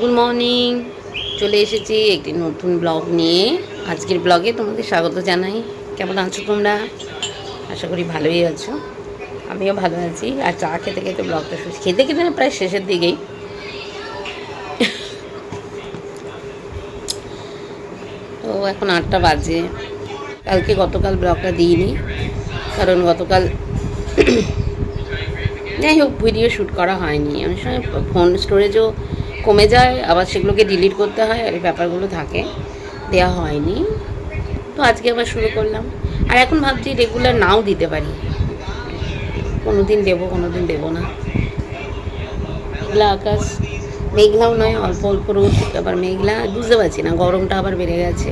Good morning চলে এসেছি একটি নতুন ব্লগ নিয়ে। আজকের ব্লগে তোমাদের স্বাগত জানাই। কেমন আছো তোমরা? আশা করি ভালোই আছো। আমিও ভালো আছি। আর চা খেতে খেতে ব্লগটা শেষ খেতে খেতে না, প্রায় শেষের দিকেই। তো এখন আটটা বাজে। কালকে গতকাল ব্লগটা দিইনি, কারণ গতকাল যাই হোক ভিডিও শ্যুট করা হয়নি। অনেক সময় ফোন স্টোরেজও কমে যায়, আবার সেগুলোকে ডিলিট করতে হয়, আর ব্যাপারগুলো থাকে। দেওয়া হয়নি। তো আজকে আবার শুরু করলাম। আর এখন ভাবছি রেগুলার নাও দিতে পারি। কোনো দিন দেবো কোনো দিন দেবো না। মেঘলা আকাশ। মেঘলাও নয়, অল্প অল্প রোদ, আবার মেঘলা। বুঝতে পারছি না, গরমটা আবার বেড়ে গেছে।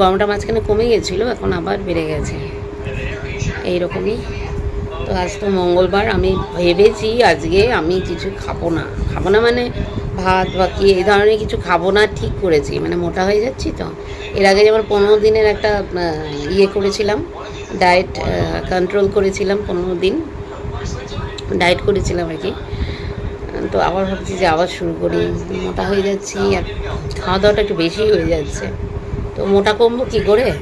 গরমটা মাঝখানে কমে গেছিল, এখন আবার বেড়ে গেছে। এইরকমই। তো আজ তো মঙ্গলবার, আমি ভেবেছি আজকে আমি কিছু খাব না। খাব না মানে ভাত বা কি, এই ধরনের কিছু খাব না, ঠিক করেছি। মানে মোটা হয়ে যাচ্ছি তো। এর আগে যেমন পনেরো দিনের একটা ইয়ে করেছিলাম, ডায়েট কন্ট্রোল করেছিলাম পনেরো দিন। ডায়েট করেছিলাম আর কি। তো আবার ভাবছি যে আবার শুরু করি। মোটা হয়ে যাচ্ছি, আর খাওয়া দাওয়াটা একটু বেশি হয়ে যাচ্ছে। তো মোটা কমবো কী করে?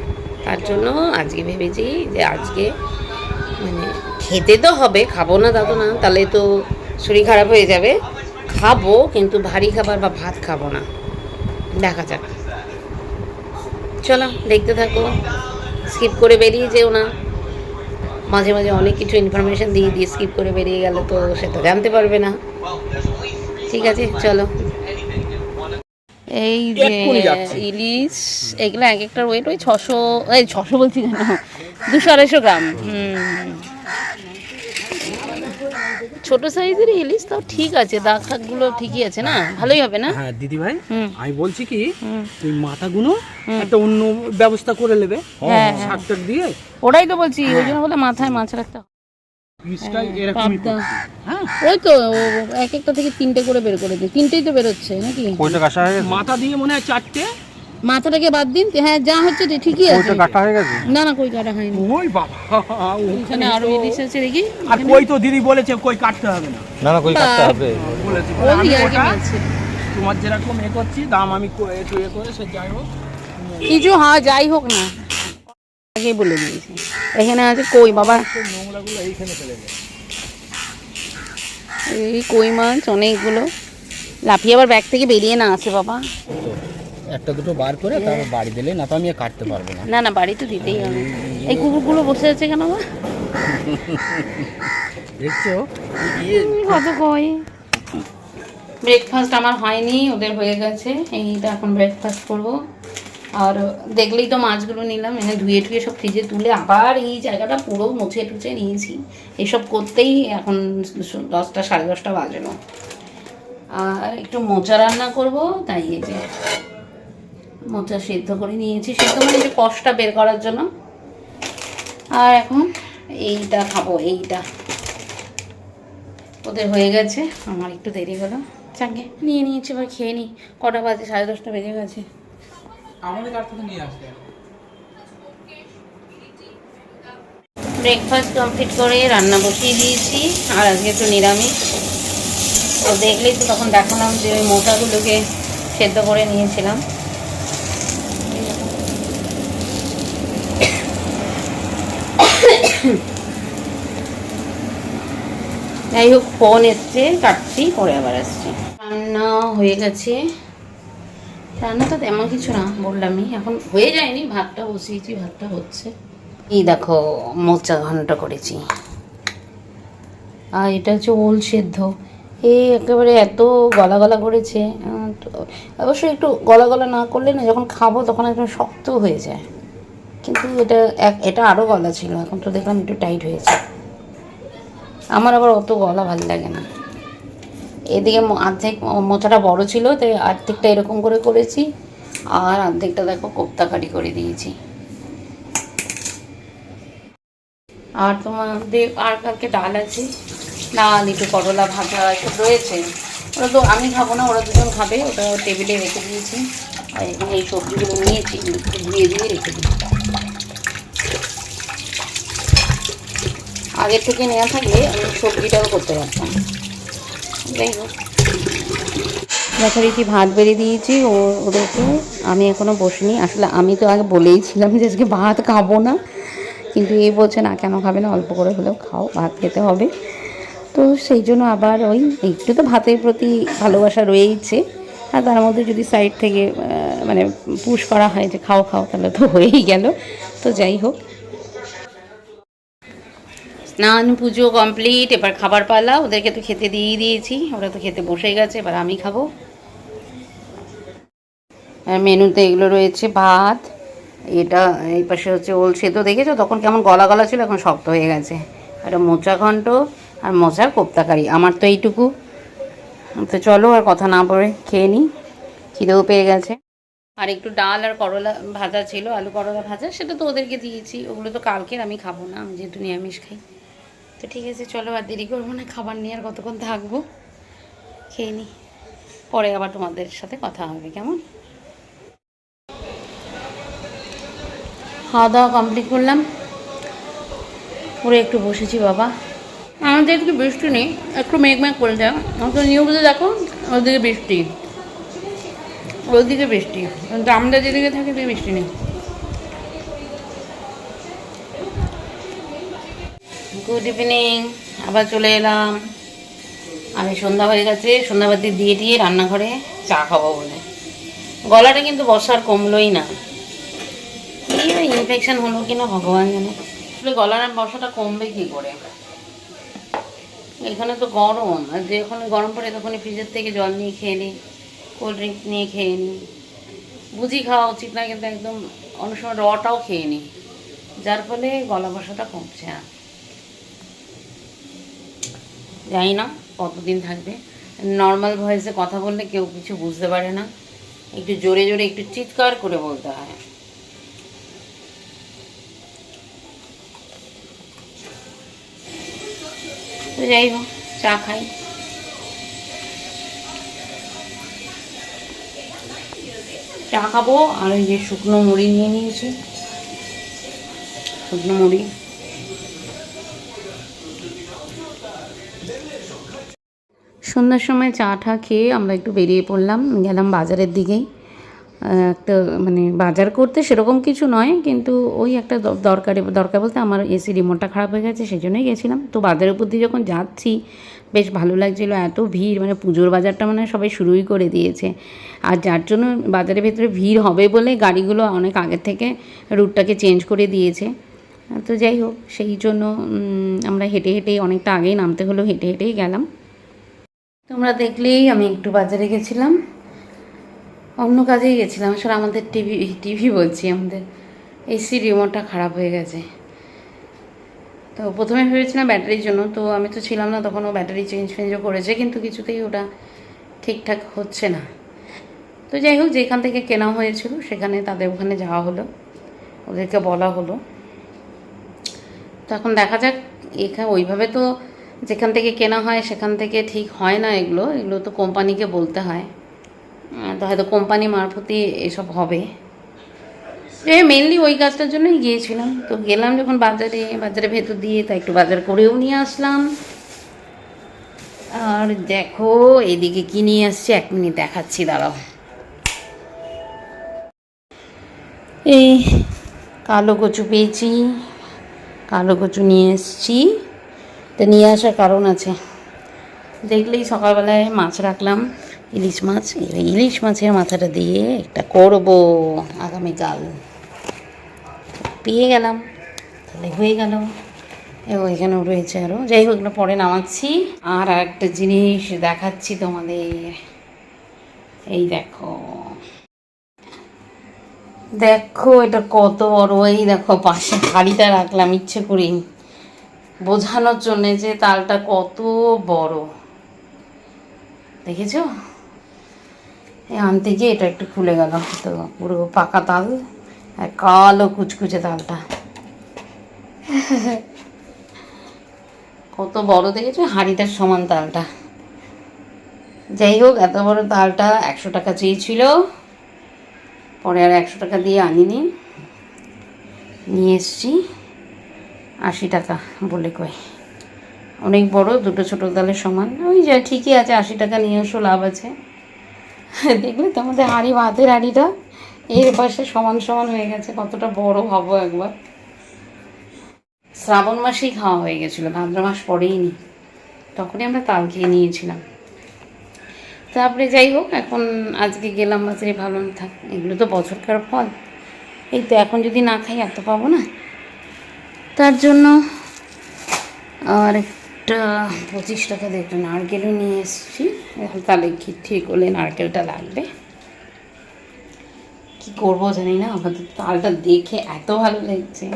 তার জন্য আজকে ভেবেছি যে আজকে মানে খেতে তো হবে, খাব না তো না, তাহলে তো শরীর খারাপ হয়ে যাবে। খাব, কিন্তু ভারী খাবার বা ভাত খাব না। দেখা যাক। চলো, দেখতে থাকো। স্কিপ করে বেরিয়ে যেও না। মাঝে মাঝে অনেক কিছু ইনফরমেশন দিয়ে দিয়ে স্কিপ করে বেরিয়ে গেলে তো সেটা জানতে পারবে না। ঠিক আছে, চলো। এই যে ইলিশ এগুলো এক একটার ওয়েট ওই ছশো এই ছশো বলছি কেন দুশো আড়াইশো গ্রাম। ছোট সাইজের ইলিশ তাও ঠিক আছে দাগ ফাগগুলো ঠিকই আছে না ভালোই হবে না হ্যাঁ দিদি ভাই। আমি বলছি কি। তুই মাথাগুলো একটা অন্য ব্যবস্থা করে নেবে হ্যাঁ, হ্যাঁ। শাক টাক দিয়ে ওটাই তো বলছি ওই জন্য বলে মাথায় মাছ রাখতে হবে। পিসটা এরকমই। হ্যাঁ। ওই তো এক একটা থেকে তিনটে করে বের করে দিই। তিনটেই তো বেরোচ্ছে নাকি? কইটা কাটা হয়ে গেছে? মাথা দিয়ে মনে হয় চারটে। মাথাটাকে বাদ দিন হ্যাঁ যা হচ্ছে যে ঠিকই আছে। কইটা কাটা হয়ে গেছে? না না কই কাটা হয়নি। ওই বাবা। এখানে আরও ইলিশ আছে দেখি আর কই তো দিদি বলেছে কই কাটতে হবে না। না না কই কাটতে হবে। বলেছে ও আমি ইয়ার্কি তোমার যেরকম এ করছি দাম আমি একটু এ করে সে যাই হোক। কিছু হ্যাঁ যাই হোক না। আগেই বলে দিয়েছি। এখানে আছে কই বাবা? নোংরাগুলো এইখানে ফেলে দেয় এই কই মাছ অনেকগুলো। লাফিয়ে আবার ব্যাগ থেকে বেরিয়ে না আসে বাবা। একটা দুটো বার করে তারপর বাড়ি দিলে না তো আমি কাটতে পারব না। না না বাড়ি তো দিতেই হবে। এই কুকুরগুলো বসে আছে কেন বাবা দেখছ? কত কই? ব্রেকফাস্ট আমার হয়নি ওদের হয়ে গেছে। এইটা এখন ব্রেকফাস্ট করব। আর দেখলেই তো মাছগুলো নিলাম, এনে ধুয়ে টুয়ে সব ফ্রিজে তুলে আবার এই জায়গাটা পুরো মুছে টুছে নিয়েছি। এসব করতেই এখন দশটা, সাড়ে দশটা বাজলো। আর একটু মোচা রান্না করব, তাই এই যে মোচা সেদ্ধ করে নিয়েছি। সেদ্ধ মানে যে কষটা বের করার জন্য। আর এখন এইটা খাব, এইটা। ওদের হয়ে গেছে, আমার একটু দেরি হলো। চাঙ্গে, নিয়ে নিয়েছি, এবার খেয়ে নিই কটা বাজে? সাড়ে দশটা বেজে গেছে। আমাদের কাছ থেকে নিয়ে আসতে ব্রেকফাস্ট কমপ্লিট করে রান্না বসিয়ে দিয়েছি, আর আজকে একটু নিরামিষ। তো দেখলেই তো তখন দেখালাম যে ওই মোটাগুলোকে সেদ্ধ করে নিয়েছিলাম। যাই হোক, ফোন এসছে, কাটছি, পরে আবার আসছি। রান্না হয়ে গেছে। রান্না তো তেমন কিছু না, বললামই। এখন হয়ে যায়নি, ভাতটা বসিয়েছি, ভাতটা হচ্ছে। এই দেখো, মোচা ঘন্ট করেছি। আর এটা হচ্ছে ওল সেদ্ধ। এ একেবারে এত গলা গলা করেছে অবশ্যই একটু গলা গলা না করলে না, যখন খাব তখন একদম শক্ত হয়ে যায়। কিন্তু এটা এক, এটা আরও গলা ছিল, এখন তো দেখলাম একটু টাইট হয়েছে। আমার আবার অত গলা ভালো লাগে না। এদিকে অর্ধেক মোচাটা বড় ছিল, তাই অর্ধেকটা এরকম করে করেছি, আর অর্ধেকটা দেখো কোপ্তা কারি করে দিয়েছি। আর তোমাদের আর কালকে ডাল আছে? ডাল, একটু করলা ভাজা এসব রয়েছে। ওরা তো আমি খাব না, ওরা দুজন খাবে, ওটা টেবিলে রেখে দিয়েছি। আর এখানে এই সবজিগুলো নিয়েছি ধুয়ে দিয়ে রেখে দিই আগের থেকে নেওয়া থাকলে আমি সবজিটাও করতে পারতাম। যাই হোক যথারীতি ভাত বেড়ে দিয়েছি, ও ওদেরকে, আমি এখনও বসিনি। আসলে আমি তো আগে বলেই ছিলাম যে আজকে ভাত খাব না। কিন্তু এ বলছে, না, কেন খাবে না? অল্প করে হলেও খাও, ভাত খেতে হবে। তো সেই জন্য আবার ওই একটু তো ভাতের প্রতি ভালোবাসা রয়েইছে। আর তার মধ্যে যদি সাইড থেকে মানে পুশ করা হয় যে, খাও খাও, তাহলে তো হয়েই গেল। তো যাই হোক স্নান, পুজো কমপ্লিট এবার খাবার পালা, ওদেরকে তো খেতে দিয়েই দিয়েছি, ওরা তো খেতে বসে গেছে, এবার আমি খাব। আর মেনুতে এগুলো রয়েছে ভাত, এটা এই পাশে হচ্ছে ওল সেদ্ধ, দেখেছ? তখন কেমন গলা গলা ছিল, এখন শক্ত হয়ে গেছে। একটা মোচা ঘন্ট আর মোচার কোপ্তাকারি, আমার তো এইটুকু। তো চলো আর কথা না বলে খেয়ে নিই খিদেও পেয়ে গেছে। আর একটু ডাল আর করলা ভাজা ছিল, আলু করলা ভাজা, সেটা তো ওদেরকে দিয়েছি, ওগুলো তো কালকের, আমি খাব না, আমি যেহেতু নিরামিষ খাই। তো ঠিক আছে, চলো আর দেরি করব না, খাবার নিয়ে আর কতক্ষণ থাকব? খেয়ে নিই পরে আবার তোমাদের সাথে কথা হবে, কেমন? খাওয়া দাওয়া কমপ্লিট করলাম। পুরো একটু বসেছি বাবা। আমাদের একটু বৃষ্টি নেই, একটু মেঘ মেঘ করেছে আমাদের নিউজে দেখো, ওদিকে বৃষ্টি। ওদিকে বৃষ্টি। কিন্তু আমরা যেদিকে থাকি সেদিকে বৃষ্টি নেই। গুড ইভিনিং আবার চলে এলাম। আমি সন্ধ্যা হয়ে গেছে। সন্ধ্যাবাতি দিয়ে দিয়ে রান্নাঘরে চা খাব বলে। গলাটা কিন্তু বসার কমলোই না। এই ইনফেকশন হলো কিনা ভগবান জানে। আসলে গলার বসাটা কমবে কি করে? এখানে তো গরম। আর যে যখন গরম পড়ে তখনই ফ্রিজের থেকে জল নিয়ে খেয়ে নিই কোল্ড ড্রিঙ্কস নিয়ে খেয়ে নিই বুঝি খাওয়া উচিত না, কিন্তু একদম অনেক সময় রটাও খেয়ে নিই যার ফলে গলা বসাটা কমছে না জানি না কতদিন থাকবে। নর্মাল ভয়েসে কথা বললে কেউ কিছু বুঝতে পারে না। একটু জোরে জোরে একটু চিৎকার করে বলতে হয়। তো যাই হোক, চা খাই। চা খাব, আর ওই যে শুকনো মুড়ি নিয়ে নিয়েছি। শুকনো মুড়ি। সন্ধ্যার সময় চা টা খেয়ে আমরা একটু বেরিয়ে পড়লাম, গেলাম বাজারের দিকেই একটা মানে বাজার করতে সেরকম কিছু নয়, কিন্তু ওই একটা দরকারে, দরকার বলতে আমার এসি রিমোটটা খারাপ হয়ে গেছে সেই জন্যই গেছিলাম। তো বাজারের উপর দিয়ে যখন যাচ্ছি, বেশ ভালো লাগছিল, এত ভিড় মানে পুজোর বাজারটা মানে সবাই শুরুই করে দিয়েছে। আর যার জন্য বাজারের ভেতরে ভিড় হবে বলে গাড়িগুলো অনেক আগের থেকে রুটটাকে চেঞ্জ করে দিয়েছে। তো যাই হোক, সেই জন্য আমরা হেঁটে হেঁটেই অনেকটা আগেই নামতে হলো, হেঁটে হেঁটেই গেলাম। তোমরা দেখলেই আমি একটু বাজারে গেছিলাম। অন্য কাজেই গেছিলাম। আসলে আমাদের টিভি টিভি বলছি, আমাদের এসি রিমোটটা খারাপ হয়ে গেছে। তো প্রথমে ভেবেছিলাম ব্যাটারির জন্য, তো আমি তো ছিলাম না, তখন ও ব্যাটারি চেঞ্জ ফেঞ্জও করেছে, কিন্তু কিছুতেই ওটা ঠিকঠাক হচ্ছে না। তো যাই হোক, যেখান থেকে কেনা হয়েছিল, সেখানে তাদের ওখানে যাওয়া হলো। ওদেরকে বলা হলো। তো এখন দেখা যাক এখানে ওইভাবে তো যেখান থেকে কেনা হয়, সেখান থেকে ঠিক হয় না এগুলো। এগুলো তো কোম্পানিকে বলতে হয়। তো হয়তো কোম্পানি মারফতই এসব হবে। মেনলি ওই কাজটার জন্যই গিয়েছিলাম। তো গেলাম যখন বাজারে বাজারে ভেতর দিয়ে তা একটু বাজার করেও নিয়ে আসলাম। আর দেখো, এদিকে কি নিয়ে আসছে, এক মিনিট দেখাচ্ছি, দাঁড়াও। এই, কালো কচু পেয়েছি। কালো কচু নিয়ে এসেছি। তো নিয়ে আসার কারণ আছে। দেখলেই সকালবেলায় মাছ রাখলাম, ইলিশ মাছ। ইলিশ মাছের মাথাটা দিয়ে একটা করব আগামীকাল পেয়ে গেলাম, তাহলে হয়ে গেল। এবং এখানেও রয়েছে আরও যাই হোক, এগুলো পরে নামাচ্ছি। আর একটা জিনিস দেখাচ্ছি তোমাদের। এই দেখো। দেখো, এটা কত বড়। এই দেখো, পাশে হাড়িটা রাখলাম, ইচ্ছে করেই বোঝানোর জন্যে যে তালটা কত বড়। দেখেছ? আনতে গিয়ে এটা একটু খুলে গেল। তো পুরো পাকা তাল আর কালো কুচকুচে তালটা। কত বড় দেখেছ? হাঁড়িটার সমান তালটা। যাই হোক, এত বড় তালটা একশো টাকা চেয়েছিল। পরে আর একশো টাকা দিয়ে আনিনি। নিয়ে এসছি। আশি টাকা বলে কয়। অনেক বড়, দুটো ছোটো ডালের সমান। ওই যা ঠিকই আছে, আশি টাকা নিয়ে এসো, লাভ আছে। দেখলে তো আমাদের হাঁড়ি, ভাতের হাঁড়িটা এর পাশে সমান সমান হয়ে গেছে, কতটা বড় হব একবার। শ্রাবণ মাসেই খাওয়া হয়ে গেছিল, ভাদ্র মাস পরেই নি। তখনই আমরা তাল খেয়ে নিয়েছিলাম। তারপরে যাই হোক, এখন আজকে গেলাম বাজারে, ভালো থাক। এগুলো তো বছরকার ফল। এই তো এখন যদি না খাই, এত পাবো না। তার জন্য আর একটা পঁচিশ টাকা দিয়ে একটা নারকেলও নিয়ে এসেছি। এখন তাহলে কি ঠিক হলে নারকেলটা লাগবে? কি করব জানি না, আমাদের তালটা দেখে এত ভালো লাগছে।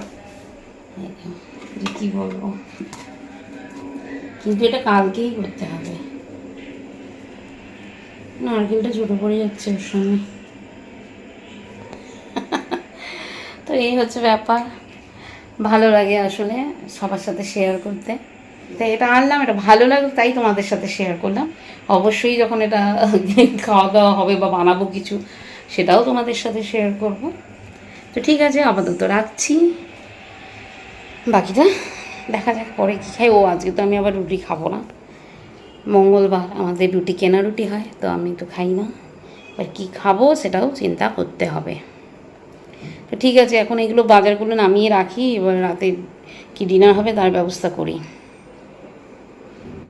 কি বলব? কিন্তু এটা কালকেই করতে হবে। নারকেলটা ছোটো পড়ে যাচ্ছে ওর সঙ্গে। তো এই হচ্ছে ব্যাপার। ভালো লাগে আসলে সবার সাথে শেয়ার করতে। তাই এটা আনলাম, এটা ভালো লাগল, তাই তোমাদের সাথে শেয়ার করলাম। অবশ্যই যখন এটা খাওয়া দাওয়া হবে বা বানাবো কিছু, সেটাও তোমাদের সাথে শেয়ার করব। তো ঠিক আছে, আপাতত রাখছি। বাকিটা দেখা যাক পরে কী খাই। ও, আজকে তো আমি আবার রুটি খাব না। মঙ্গলবার আমাদের রুটি কেনা রুটি হয়, তো আমি তো খাই না। এবার কী খাব সেটাও চিন্তা করতে হবে। তো ঠিক আছে, এখন এগুলো বাজারগুলো নামিয়ে রাখি, এবার রাতে কি ডিনার হবে তার ব্যবস্থা করি।